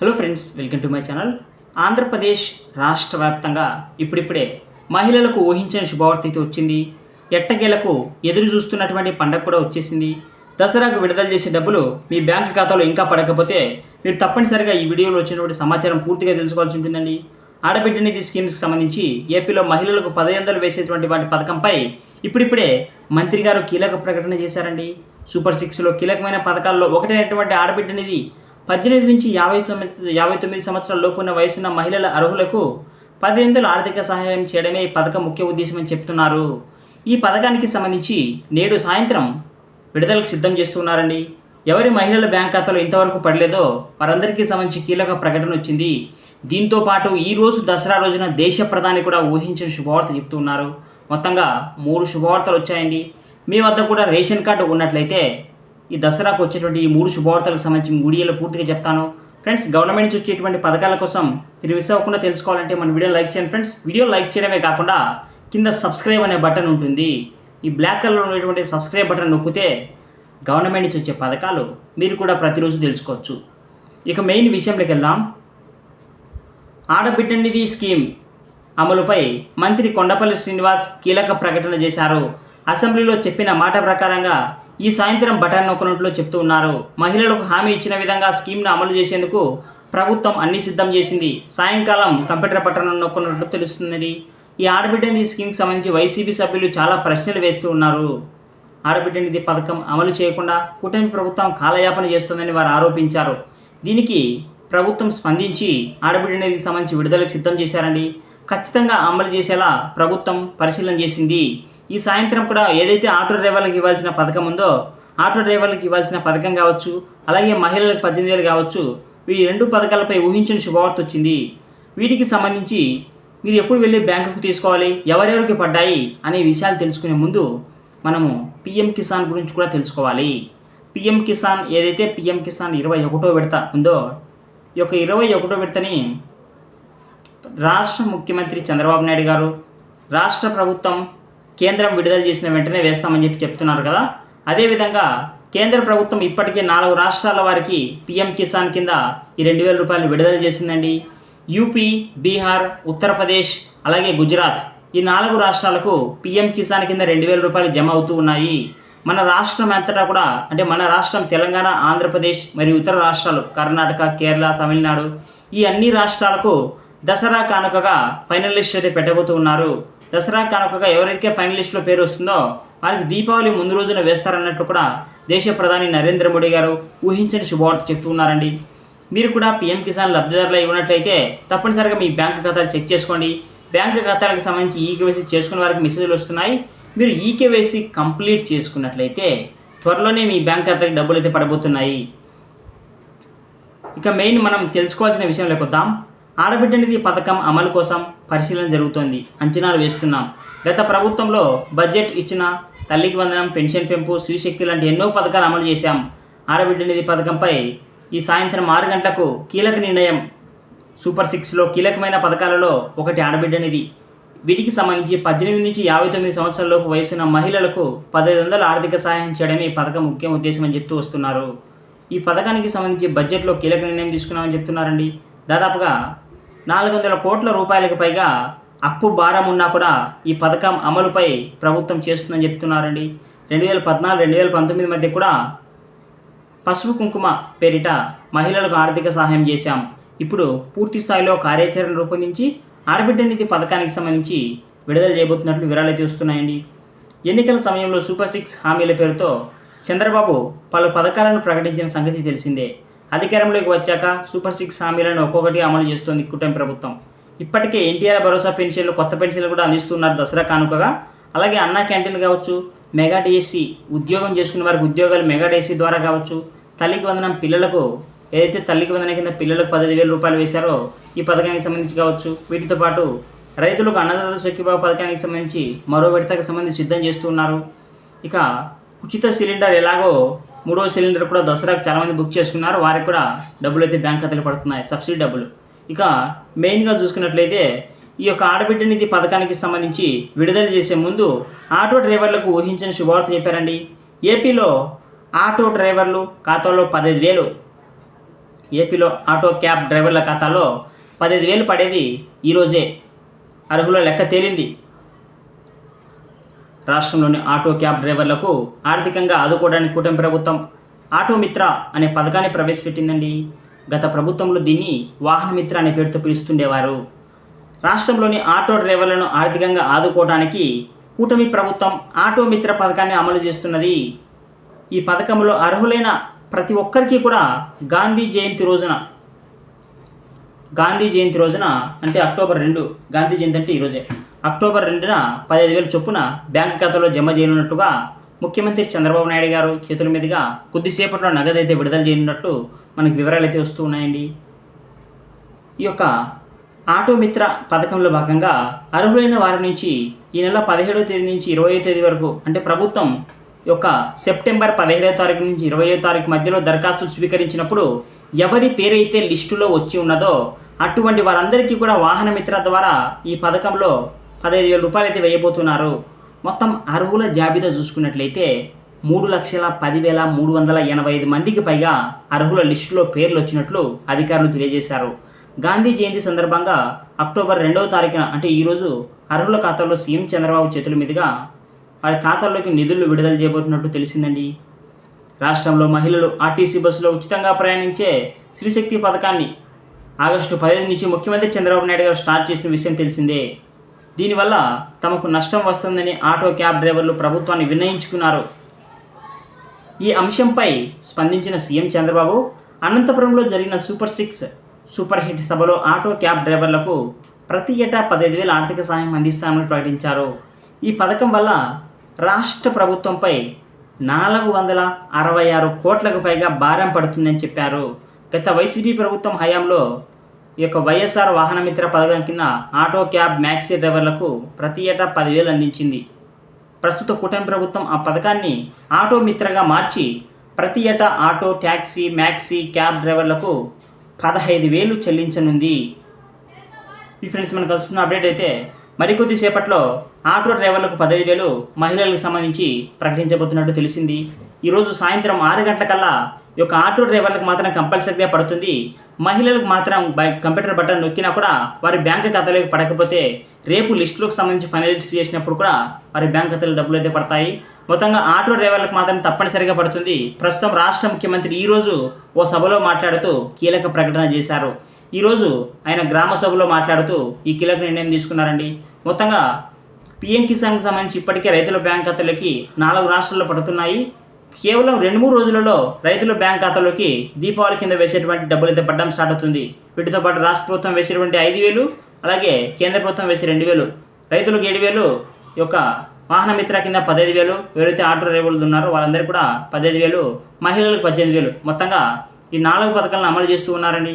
Hello friends welcome to my channel Andhra Pradesh రాష్ట్ర వ్యాప్తంగా ఇప్పుడిప్పుడే మహిళలకు ఊహించని శుభవార్త అయితే వచ్చింది. ఎట్టకేలకు ఎదురు చూస్తున్నటువంటి పండగ కూడా వచ్చేసింది. దసరాకు విడుదల చేసే డబ్బులు మీ బ్యాంక్ ఖాతాలో ఇంకా పడకపోతే మీరు తప్పనిసరిగా ఈ వీడియోలో వచ్చినటువంటి సమాచారం పూర్తిగా తెలుసుకోవాల్సి ఉంటుందండి. ఆడబిడ్డ నిధి స్కీమ్స్కి సంబంధించి ఏపీలో మహిళలకు పదయందలు వేసేటువంటి వాటి పథకంపై ఇప్పుడిప్పుడే మంత్రి గారు కీలక ప్రకటన చేశారండి. సూపర్ సిక్స్లో కీలకమైన పథకాల్లో ఒకటైనటువంటి ఆడబిడ్డ నిధి పద్దెనిమిది నుంచి యాభై సంవత్సర యాభై తొమ్మిది సంవత్సరాల లోపున్న వయసున్న మహిళల అర్హులకు పదిహేను ఆర్థిక సహాయం చేయడమే ఈ పథకం ముఖ్య ఉద్దేశమని చెప్తున్నారు. ఈ పథకానికి సంబంధించి నేడు సాయంత్రం విడుదలకు సిద్ధం చేస్తున్నారండి. ఎవరి మహిళల బ్యాంక్ ఖాతాలో ఇంతవరకు పడలేదో వారందరికీ సంబంధించి కీలక ప్రకటన వచ్చింది. దీంతో పాటు ఈ రోజు దసరా రోజున దేశ ప్రధాని కూడా ఊహించిన శుభవార్త చెప్తున్నారు. మొత్తంగా మూడు శుభవార్తలు వచ్చాయండి. మీ వద్ద కూడా రేషన్ కార్డు ఉన్నట్లయితే ఈ దసరాకు వచ్చేటువంటి ఈ మూడు శుభవార్తలకు సంబంధించి వీడియోలో పూర్తిగా చెప్తాను. ఫ్రెండ్స్ గవర్నమెంట్ నుంచి వచ్చేటువంటి పథకాల కోసం మీరు మిస్ అవ్వకుండా తెలుసుకోవాలంటే మన వీడియో లైక్ చేయండి ఫ్రెండ్స్. వీడియో లైక్ చేయడమే కాకుండా కింద సబ్స్క్రైబ్ అనే బటన్ ఉంటుంది. ఈ బ్లాక్ కలర్లో ఉన్నటువంటి సబ్స్క్రైబ్ బటన్ నొక్కితే గవర్నమెంట్ నుంచి వచ్చే పథకాలు మీరు కూడా ప్రతిరోజు తెలుసుకోవచ్చు. ఇక మెయిన్ విషయంలోకి వెళ్దాం. ఆడబిడ్డ నిధి స్కీమ్ అమలుపై మంత్రి కొండపల్లి శ్రీనివాస్ కీలక ప్రకటన చేశారు. అసెంబ్లీలో చెప్పిన మాట ప్రకారంగా ఈ సాయంత్రం బటన్ నొక్కనట్లు చెప్తూ ఉన్నారు. మహిళలకు హామీ ఇచ్చిన విధంగా స్కీమ్ను అమలు చేసేందుకు ప్రభుత్వం అన్ని సిద్ధం చేసింది. సాయంకాలం కంప్యూటర్ బటన్ నొక్కనున్నట్లు తెలుస్తుంది ఈ ఆడబిడ్డ నిధి స్కీమ్కి సంబంధించి వైసీపీ సభ్యులు చాలా ప్రశ్నలు వేస్తూ ఉన్నారు. ఆడబిడ్డ నిధి పథకం అమలు చేయకుండా కూటమి ప్రభుత్వం కాలయాపన చేస్తుందని వారు ఆరోపించారు. దీనికి ప్రభుత్వం స్పందించి ఆడబిడ్డ నిధికి సంబంధించి విడుదలకు సిద్ధం చేశారండి. ఖచ్చితంగా అమలు చేసేలా ప్రభుత్వం పరిశీలన చేసింది. ఈ సాయంత్రం కూడా ఏదైతే ఆటో డ్రైవర్లకు ఇవ్వాల్సిన పథకం ఉందో ఆటో డ్రైవర్లకు ఇవ్వాల్సిన పథకం కావచ్చు అలాగే మహిళలకు పద్దెనిమిది వేలు కావచ్చు ఈ రెండు పథకాలపై ఊహించిన శుభవార్త వచ్చింది. వీటికి సంబంధించి మీరు ఎప్పుడు వెళ్ళి బ్యాంకుకు తీసుకోవాలి ఎవరెవరికి పడ్డాయి అనే విషయాలు తెలుసుకునే ముందు మనము పిఎం కిసాన్ గురించి కూడా తెలుసుకోవాలి. పిఎం కిసాన్ ఏదైతే పిఎం కిసాన్ ఇరవై ఒకటో విడత ఉందో ఈ యొక్క ఇరవై ఒకటో విడతని రాష్ట్ర ముఖ్యమంత్రి చంద్రబాబు నాయుడు గారు రాష్ట్ర ప్రభుత్వం కేంద్రం విడుదల చేసిన వెంటనే వేస్తామని చెప్పి చెప్తున్నారు కదా. అదేవిధంగా కేంద్ర ప్రభుత్వం ఇప్పటికే నాలుగు రాష్ట్రాల వారికి పిఎం కిసాన్ కింద ఈ రెండు వేల రూపాయలు విడుదల చేసిందండి. యూపీ బీహార్ ఉత్తరప్రదేశ్ అలాగే గుజరాత్ ఈ నాలుగు రాష్ట్రాలకు పిఎం కిసాన్ కింద రెండు వేల రూపాయలు జమ అవుతూ ఉన్నాయి. మన రాష్ట్రం అంతటా కూడా అంటే మన రాష్ట్రం తెలంగాణ ఆంధ్రప్రదేశ్ మరియు ఇతర రాష్ట్రాలు కర్ణాటక కేరళ తమిళనాడు ఈ అన్ని రాష్ట్రాలకు దసరా కానుకగా ఫైనలిస్ట్ అయితే పెట్టబోతూ ఉన్నారు. దసరా కానుకగా ఎవరైతే ఫైనల్ లిస్టులో పేరు వస్తుందో వారికి దీపావళి ముందు రోజున వేస్తారన్నట్లు కూడా దేశ ప్రధాని నరేంద్ర మోడీ గారు ఊహించని శుభవార్త చెప్తూ ఉన్నారండి. మీరు కూడా పిఎం కిసాన్ లబ్ధిదారులు ఉన్నట్లయితే తప్పనిసరిగా మీ బ్యాంక్ ఖాతాలు చెక్ చేసుకోండి. బ్యాంక్ ఖాతాలకు సంబంధించి ఈకేవైసీ చేసుకున్న వారికి మెసేజ్లు వస్తున్నాయి. మీరు ఈకేవైసీ కంప్లీట్ చేసుకున్నట్లయితే త్వరలోనే మీ బ్యాంక్ ఖాతాకి డబ్బులు అయితే పడబోతున్నాయి. ఇక మెయిన్ మనం తెలుసుకోవాల్సిన విషయంలోకి వద్దాం. ఆడబిడ్డ నిధి పథకం అమలు కోసం పరిశీలన జరుగుతోంది. అంచనాలు వేస్తున్నాం. గత ప్రభుత్వంలో బడ్జెట్ ఇచ్చిన తల్లికి వందనం పెన్షన్ పెంపు శ్రీశక్తి లాంటి ఎన్నో పథకాలు అమలు చేశాం. ఆడబిడ్డ నిధి పథకంపై ఈ సాయంత్రం ఆరు గంటలకు కీలక నిర్ణయం సూపర్ సిక్స్లో కీలకమైన పథకాలలో ఒకటి ఆడబిడ్డ నిధి వీటికి సంబంధించి పద్దెనిమిది నుంచి యాభై తొమ్మిది సంవత్సరాలలోపు వయసున్న మహిళలకు పదహైదు వందల ఆర్థిక సహాయం చేయడమే ఈ పథకం ముఖ్య ఉద్దేశం అని చెప్తూ వస్తున్నారు. ఈ పథకానికి సంబంధించి బడ్జెట్లో కీలక నిర్ణయం తీసుకున్నామని చెప్తున్నారండి. దాదాపుగా నాలుగు వందల కోట్ల రూపాయలకు పైగా అప్పు భారం ఉన్నా కూడా ఈ పథకం అమలుపై ప్రభుత్వం చేస్తుందని చెప్తున్నారండి. రెండు వేల పద్నాలుగు రెండు వేల పంతొమ్మిది మధ్య కూడా పసుపు కుంకుమ పేరిట మహిళలకు ఆర్థిక సహాయం చేశాం. ఇప్పుడు పూర్తి స్థాయిలో కార్యాచరణ రూపొందించి ఆడబిడ్డ నిధి పథకానికి సంబంధించి విడుదల చేయబోతున్నట్లు వివరాలు వస్తున్నాయండి. ఎన్నికల సమయంలో సూపర్ సిక్స్ హామీల పేరుతో చంద్రబాబు పలు పథకాలను ప్రకటించిన సంగతి తెలిసిందే. అధికారంలోకి వచ్చాక సూపర్ సిక్స్ హామీలను ఒక్కొక్కటి అమలు చేస్తోంది కూటమి ప్రభుత్వం. ఇప్పటికే ఎన్టీఆర్ భరోసా పెన్షన్లు కొత్త పెన్షన్లు కూడా అందిస్తున్నారు దసరా కానుకగా. అలాగే అన్నా క్యాంటీన్ కావచ్చు మెగా డిఎస్సి ఉద్యోగం చేసుకునే వారికి ఉద్యోగాలు మెగా డిఎస్సి ద్వారా కావచ్చు. తల్లికి వందనం పిల్లలకు ఏదైతే తల్లికి వందన కింద పిల్లలకు పదిహేను వేల రూపాయలు వేశారో ఈ పథకానికి సంబంధించి కావచ్చు. వీటితో పాటు రైతులకు అన్నదాత సుఖీబాబు పథకానికి సంబంధించి మరో విడతకు సంబంధించి సిద్ధం చేస్తున్నారు. ఇక ఉచిత సిలిండర్ ఎలాగో మూడో సిలిండర్ కూడా దసరాకు చాలామంది బుక్ చేసుకున్నారు. వారికి కూడా డబ్బులు అయితే బ్యాంక్ ఖాతాలు పడుతున్నాయి. సబ్సిడీ డబ్బులు. ఇక మెయిన్గా చూసుకున్నట్లయితే ఈ యొక్క ఆడబిడ్డ నిధి పథకానికి సంబంధించి విడుదల చేసే ముందు ఆటో డ్రైవర్లకు ఊహించిన శుభవార్త చెప్పారండి. ఏపీలో ఆటో డ్రైవర్లు ఖాతాలో పదహైదు వేలు. ఏపీలో ఆటో క్యాబ్ డ్రైవర్ల ఖాతాలో పదిహేను వేలు పడేది ఈరోజే అర్హుల లెక్క తేలింది. రాష్ట్రంలోని ఆటో క్యాబ్ డ్రైవర్లకు ఆర్థికంగా ఆదుకోవడానికి కూటమి ప్రభుత్వం ఆటో మిత్ర అనే పథకాన్ని ప్రవేశపెట్టిందండి. గత ప్రభుత్వంలో దీన్ని వాహన మిత్ర అనే పేరుతో పిలుస్తుండేవారు. రాష్ట్రంలోని ఆటో డ్రైవర్లను ఆర్థికంగా ఆదుకోవడానికి కూటమి ప్రభుత్వం ఆటో మిత్ర పథకాన్ని అమలు చేస్తున్నది. ఈ పథకంలో అర్హులైన ప్రతి ఒక్కరికి కూడా గాంధీ జయంతి రోజున గాంధీ జయంతి రోజున అంటే అక్టోబర్ రెండు గాంధీ జయంతి అంటే ఈరోజే అక్టోబర్ రెండున పదిహేను వేల చొప్పున బ్యాంకు ఖాతాలో జమ చేయనున్నట్టుగా ముఖ్యమంత్రి చంద్రబాబు నాయుడు గారు చేతుల మీదుగా కొద్దిసేపట్లో నగదు అయితే విడుదల చేయనున్నట్లు మనకి వివరాలు అయితే వస్తూ ఉన్నాయండి. ఈ యొక్క ఆటో మిత్ర పథకంలో భాగంగా అర్హులైన వారి నుంచి ఈ నెల పదిహేడవ తేదీ నుంచి ఇరవయో తేదీ వరకు అంటే ప్రభుత్వం యొక్క సెప్టెంబర్ పదిహేడవ తారీఖు నుంచి ఇరవయో తారీఖు మధ్యలో దరఖాస్తు స్వీకరించినప్పుడు ఎవరి పేరైతే లిస్టులో వచ్చి ఉన్నదో అటువంటి వారందరికీ కూడా వాహన మిత్ర ద్వారా ఈ పథకంలో పదహైదు వేల రూపాయలు అయితే వేయబోతున్నారు. మొత్తం అర్హుల జాబితా చూసుకున్నట్లయితే మూడు లక్షల పదివేల మూడు వందల ఎనభై ఐదు మందికి పైగా అర్హుల లిస్టులో పేర్లు వచ్చినట్లు అధికారులు తెలియజేశారు. గాంధీ జయంతి సందర్భంగా అక్టోబర్ రెండవ తారీఖున అంటే ఈరోజు అర్హుల ఖాతాలో సీఎం చంద్రబాబు చేతుల మీదుగా వారి ఖాతాల్లోకి నిధులు విడుదల చేయబోతున్నట్టు తెలిసిందండి. రాష్ట్రంలో మహిళలు ఆర్టీసీ బస్సులో ఉచితంగా ప్రయాణించే శ్రీశక్తి పథకాన్ని ఆగస్టు పదిహేను నుంచి ముఖ్యమంత్రి చంద్రబాబు నాయుడు గారు స్టార్ట్ చేసిన విషయం తెలిసిందే. దీనివల్ల తమకు నష్టం వస్తుందని ఆటో క్యాబ్ డ్రైవర్లు ప్రభుత్వాన్ని వినయించుకున్నారు ఈ అంశంపై స్పందించిన సీఎం చంద్రబాబు అనంతపురంలో జరిగిన సూపర్ సిక్స్ సూపర్ హిట్ సభలో ఆటో క్యాబ్ డ్రైవర్లకు ప్రతి ఏటా పదహైదు వేల ఆర్థిక సహాయం అందిస్తామని ప్రకటించారు. ఈ పథకం వల్ల రాష్ట్ర ప్రభుత్వంపై నాలుగు వందల అరవై ఆరు కోట్లకు పైగా భారం పడుతుందని చెప్పారు. గత వైసీపీ ప్రభుత్వం హయాంలో ఈ యొక్క వైఎస్ఆర్ వాహనమిత్ర పథకం కింద ఆటో క్యాబ్ మ్యాక్సీ డ్రైవర్లకు ప్రతి ఏటా పదివేలు అందించింది. ప్రస్తుత కూటమి ప్రభుత్వం ఆ పథకాన్ని ఆటో మిత్రగా మార్చి ప్రతి ఏటా ఆటో ట్యాక్సీ మ్యాక్సీ క్యాబ్ డ్రైవర్లకు పదహైదు వేలు చెల్లించనుంది. ఈ ఫ్రెండ్స్ మనకు కలుస్తున్న అప్డేట్ అయితే మరికొద్ది సేపట్లో ఆటో డ్రైవర్లకు పదహైదు వేలు మహిళలకు సంబంధించి ప్రకటించబోతున్నట్టు తెలిసింది. ఈరోజు సాయంత్రం ఆరు గంటలకల్లా ఈ యొక్క ఆటో డ్రైవర్లకు మాత్రం కంపల్సరీగా పడుతుంది. మహిళలకు మాత్రం బై కంప్యూటర్ బటన్ నొక్కినా కూడా వారి బ్యాంక్ ఖాతాలోకి పడకపోతే రేపు లిస్టులకు సంబంధించి ఫైనలైజ్ చేసినప్పుడు కూడా వారి బ్యాంక్ ఖాతాలో డబ్బులు అయితే పడతాయి. మొత్తంగా ఆటో డ్రైవర్లకు మాత్రం తప్పనిసరిగా పడుతుంది. ప్రస్తుతం రాష్ట్ర ముఖ్యమంత్రి ఈరోజు ఓ సభలో మాట్లాడుతూ కీలక ప్రకటన చేశారు. ఈరోజు ఆయన గ్రామ సభలో మాట్లాడుతూ ఈ కీలక నిర్ణయం తీసుకున్నారండి. మొత్తంగా పిఎం కిసాన్కి సంబంధించి ఇప్పటికే రైతుల బ్యాంక్ ఖాతాలోకి నాలుగు రాష్ట్రాల్లో పడుతున్నాయి. కేవలం రెండు మూడు రోజులలో రైతుల బ్యాంక్ ఖాతాలోకి దీపావళి కింద వేసేటువంటి డబ్బులు అయితే పడడం స్టార్ట్ అవుతుంది. వీటితో పాటు రాష్ట్ర ప్రభుత్వం వేసేటువంటి ఐదు వేలు అలాగే కేంద్ర ప్రభుత్వం వేసే రెండు వేలు రైతులకు ఏడు వేలు ఈ యొక్క వాహన మిత్ర కింద పదహైదు వేలు ఎవరైతే ఆటో డ్రైవర్లు ఉన్నారో వాళ్ళందరూ కూడా పదహైదు వేలు మహిళలకు పద్దెనిమిది వేలు. మొత్తంగా ఈ నాలుగు పథకాలను అమలు చేస్తూ ఉన్నారండి.